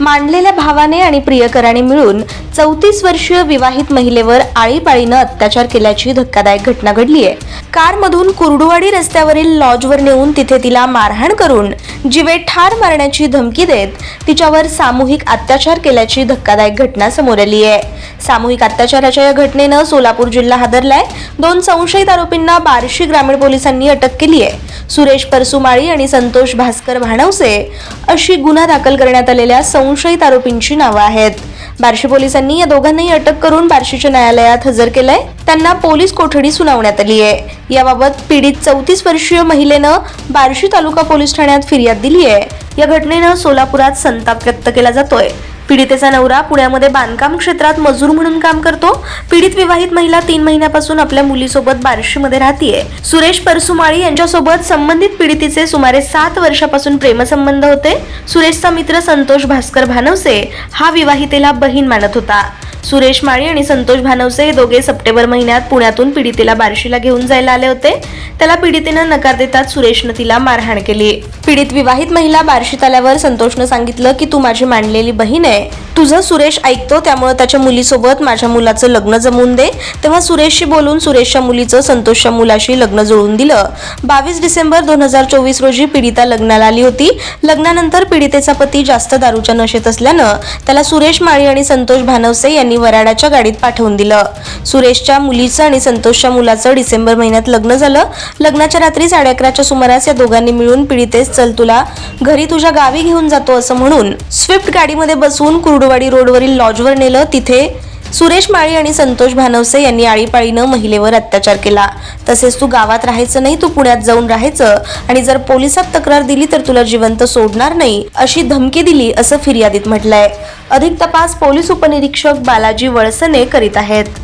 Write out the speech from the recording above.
मांडलेल्या भावाने आणि प्रियकराने मिळून चौतीस वर्षीय विवाहित महिलेवर आळीपाळीनं अत्याचार केल्याची धक्कादायक घटना घडली आहे. कारमधून कुर्डुवाडी रस्त्यावरील लॉजवर नेऊन तिथे तिला मारहाण करून जिवे ठार मारण्याची धमकी देत तिच्यावर सामूहिक अत्याचार केल्याची धक्कादायक घटना समोर आली आहे. सामूहिक अत्याचाराच्या या घटनेनं सोलापूर जिल्हा हादरलाय. दोन संशयित आरोपींना बार्शी ग्रामीण पोलिसांनी अटक केली आहे. सुरेश परसुमाळी आणि संतोष भास्कर भाणवसे अशी गुन्हा दाखल करण्यात आलेल्या संशयित आरोपींची नावं आहेत. बार्शी पोलिसांनी या दोघांनाही अटक करून बार्शीच्या न्यायालयात हजर केलंय. त्यांना पोलीस कोठडी सुनावण्यात आली आहे. याबाबत पीडित चौतीस वर्षीय महिलेनं बार्शी तालुका पोलीस ठाण्यात फिर्याद दिली आहे या घटनेनं सोलापुरात संताप व्यक्त केला जातोय. पीडितेचा नवरा पुण्यामध्ये बांधकाम क्षेत्रात मजूर म्हणून काम करतो. पीडित विवाहित महिला तीन महिन्यापासून आपल्या मुलीसोबत बार्शीमध्ये राहतीये. सुरेश परसुमाळी यांच्यासोबत संबंधित पीडितीचे सुमारे सात वर्षापासून प्रेमसंबंध होते. सुरेशचा मित्र संतोष भास्कर भानवसे हा विवाहितेला बहीण मानत होता. सुरेश माळी आणि संतोष भानवसे हे दोघे सप्टेंबर महिन्यात पुण्यातून पीडितेला बार्शीला घेऊन जायला आले होते. त्याला पीडितेनं नकार देतात सुरेशनं तिला मारहाण केली. पीडित विवाहित महिला बार्शीत आल्यावर संतोषनं सांगितलं की तू माझी मांडलेली बहीण आहे. तुझं सुरेश ऐकतो त्यामुळे त्याच्या मुलीसोबत माझ्या मुलाचं लग्न जमवून दे. तेव्हा सुरेशशी बोलून सुरेशच्या मुलीचं संतोषच्या मुलाशी लग्न जुळवून दिलं. बावीस डिसेंबर दोन हजार चोवीस रोजी पीडिता लग्नाला आली होती. लग्नानंतर पीडितेचा पती जास्त दारूच्या नशेत असल्यानं त्याला सुरेश माळी आणि संतोष भानवसे यांनी यांनी वराडाच्या गाडीत पाठवून दिलं. सुरेशच्या मुलीचं आणि संतोषच्या मुलाचं डिसेंबर महिन्यात लग्न झालं. लग्नाच्या रात्री साडे अकराच्या सुमारास या दोघांनी मिळून पीडितेस चल तुला घरी तुझ्या गावी घेऊन जातो असं म्हणून. स्विफ्ट गाडीमध्ये बसवून कुर्डुवाडी रोडवरील लॉजवर नेलं. तिथे सुरेश माळी आणि संतोष भानवसे यांनी आळीपाळीनं महिलेवर अत्याचार केला. तसेच तू गावात राहायचं नाही तू पुण्यात जाऊन राहायचं आणि जर पोलिसात तक्रार दिली तर तुला जिवंत सोडणार नाही अशी धमकी दिली असं फिर्यादीत म्हटलंय. अधिक तपास पोलीस उपनिरीक्षक बालाजी वळसने करीत आहेत.